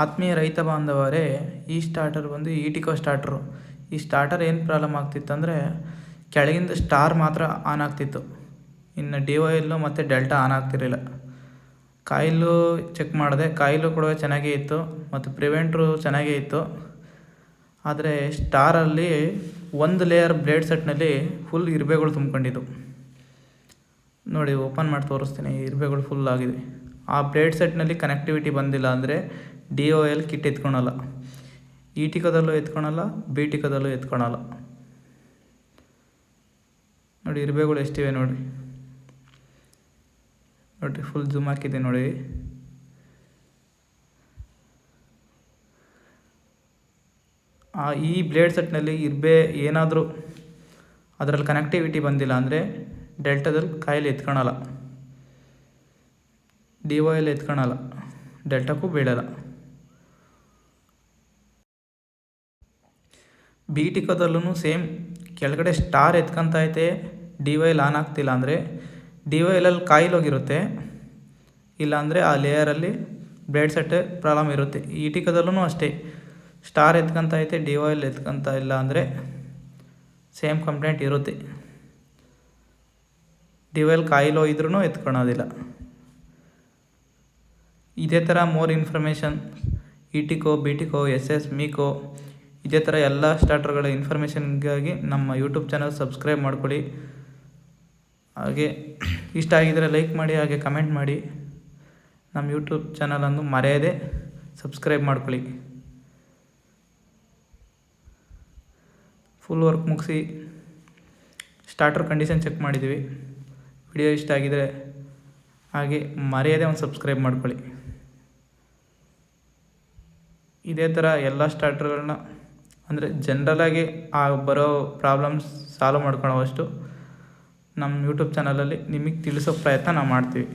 ಆತ್ಮೀಯ ರೈತ ಬಾಂಧವರೇ, ಈ ಸ್ಟಾರ್ಟರ್ ಬಂದು ಈಟಿಕೋ ಸ್ಟಾರ್ಟ್ರು ಈ ಸ್ಟಾರ್ಟರ್ ಏನು ಪ್ರಾಬ್ಲಮ್ ಆಗ್ತಿತ್ತಂದರೆ, ಕೆಳಗಿಂದ ಸ್ಟಾರ್ ಮಾತ್ರ ಆನ್ ಆಗ್ತಿತ್ತು. ಇನ್ನು ಡಿ ಒ ಎಲ್ಲು ಮತ್ತು ಡೆಲ್ಟಾ ಆನ್ ಆಗ್ತಿರಲಿಲ್ಲ. ಕಾಯಿಲು ಚೆಕ್ ಮಾಡಿದೆ, ಕಾಯಿಲು ಕೂಡ ಚೆನ್ನಾಗೇ ಇತ್ತು ಮತ್ತು ಪ್ರಿವೆಂಟ್ರು ಚೆನ್ನಾಗೇ ಇತ್ತು. ಆದರೆ ಸ್ಟಾರಲ್ಲಿ ಒಂದು ಲೇಯರ್ ಬ್ಲೇಡ್ ಸೆಟ್ನಲ್ಲಿ ಫುಲ್ ಇರ್ಬೆಗಳು ತುಂಬ್ಕೊಂಡಿದ್ದು. ನೋಡಿ ಓಪನ್ ಮಾಡಿ ತೋರಿಸ್ತೀನಿ, ಇರ್ಬೆಗಳು ಫುಲ್ ಆಗಿದೆ. ಆ ಬ್ಲೇಡ್ ಸೆಟ್ನಲ್ಲಿ ಕನೆಕ್ಟಿವಿಟಿ ಬಂದಿಲ್ಲ ಅಂದರೆ ಡಿ ಒ ಎಲ್ ಕಿಟ್ ಎತ್ಕೊಳಲ್ಲ. ಈ ಟಿಕದಲ್ಲೂ ಎತ್ಕೊಳಲ್ಲ ಬಿ ಟಿಕದಲ್ಲೂ ಎತ್ಕೊಳಲ್ಲ. ನೋಡಿ, ಇರ್ಬೇಗಳು ಎಷ್ಟಿವೆ ನೋಡಿ. ನೋಡಿರಿ ಫುಲ್ ಜೂಮ್ ಹಾಕಿದೆ ನೋಡಿ. ಆ ಈ ಬ್ಲೇಡ್ ಸೆಟ್ನಲ್ಲಿ ಇರ್ಬೇ ಏನಾದರೂ ಅದರಲ್ಲಿ ಕನೆಕ್ಟಿವಿಟಿ ಬಂದಿಲ್ಲ ಅಂದರೆ ಡೆಲ್ಟಾದಲ್ಲಿ ಕಾಯಿಲೆ ಎತ್ಕೊಳಲ್ಲ. ಡಿ ಒ ಎಲ್ ಎತ್ಕೊಳಲ್ಲ. ಡೆಲ್ಟಾಕ್ಕೂ ಬೀಳಲ್ಲ. ಬಿ ಟಿಕೋದಲ್ಲೂ ಸೇಮ್. ಕೆಳಗಡೆ ಸ್ಟಾರ್ ಎತ್ಕೊಂತೈತೆ ಡಿ ವೈಲ್ ಆನ್ ಆಗ್ತಿಲ್ಲ ಅಂದರೆ ಡಿ ವೈಲಲ್ಲಿ ಎಲ್ಲಲ್ಲಿ ಕಾಯಿಲ್ ಹೋಗಿರುತ್ತೆ. ಇಲ್ಲಾಂದರೆ ಆ ಲೇಯರಲ್ಲಿ ಬ್ಲೇಡ್ ಸೆಟ್ ಪ್ರಾಬ್ಲಮ್ ಇರುತ್ತೆ. ಈ ಟಿಕೋದಲ್ಲೂ ಅಷ್ಟೇ. ಸ್ಟಾರ್ ಎತ್ಕೊಂತೈತೆ ಡಿ ವೈಲ್ ಎತ್ಕೊಂತ ಇಲ್ಲ ಅಂದರೆ ಸೇಮ್ ಕಂಪ್ಲೇಂಟ್ ಇರುತ್ತೆ. ಡಿ ವೈಲ್ ಕಾಯಿಲ್ ಹೋಗಿದ್ರೂ ಎತ್ಕೊಳೋದಿಲ್ಲ. ಇದೇ ಥರ ಮೋರ್ ಇನ್ಫಾರ್ಮೇಷನ್ ಬಿ ಟಿಕೋ ಎಸ್ ಎಸ್ ಮೀಕೋ ಇದೇ ಥರ ಎಲ್ಲ ಸ್ಟಾರ್ಟರ್ಗಳ ಇನ್ಫಾರ್ಮೇಷನ್ಗಾಗಿ ನಮ್ಮ ಯೂಟ್ಯೂಬ್ ಚಾನಲ್ ಸಬ್ಸ್ಕ್ರೈಬ್ ಮಾಡಿಕೊಳ್ಳಿ. ಹಾಗೆ ಇಷ್ಟ ಆಗಿದ್ದರೆ ಲೈಕ್ ಮಾಡಿ, ಹಾಗೆ ಕಮೆಂಟ್ ಮಾಡಿ. ನಮ್ಮ ಯೂಟ್ಯೂಬ್ ಚಾನಲನ್ನು ಮರೆಯದೆ ಸಬ್ಸ್ಕ್ರೈಬ್ ಮಾಡ್ಕೊಳ್ಳಿ. ಫುಲ್ ವರ್ಕ್ ಮುಗಿಸಿ ಸ್ಟಾರ್ಟರ್ ಕಂಡೀಷನ್ ಚೆಕ್ ಮಾಡಿದ್ದೀವಿ. ವಿಡಿಯೋ ಇಷ್ಟ ಆಗಿದರೆ ಹಾಗೆ ಮರೆಯದೆ ಒಂದು ಸಬ್ಸ್ಕ್ರೈಬ್ ಮಾಡ್ಕೊಳ್ಳಿ. ಇದೇ ಥರ ಎಲ್ಲ ಸ್ಟಾರ್ಟರ್ಗಳನ್ನ ಅಂದರೆ ಜನ್ರಲಾಗಿ ಆ ಬರೋ ಪ್ರಾಬ್ಲಮ್ಸ್ ಸಾಲ್ವ್ ಮಾಡ್ಕೊಳ್ಳೋವಷ್ಟು ನಮ್ಮ ಯೂಟ್ಯೂಬ್ ಚಾನಲಲ್ಲಿ ನಿಮಗೆ ತಿಳಿಸೋ ಪ್ರಯತ್ನ ನಾವು ಮಾಡ್ತೀವಿ.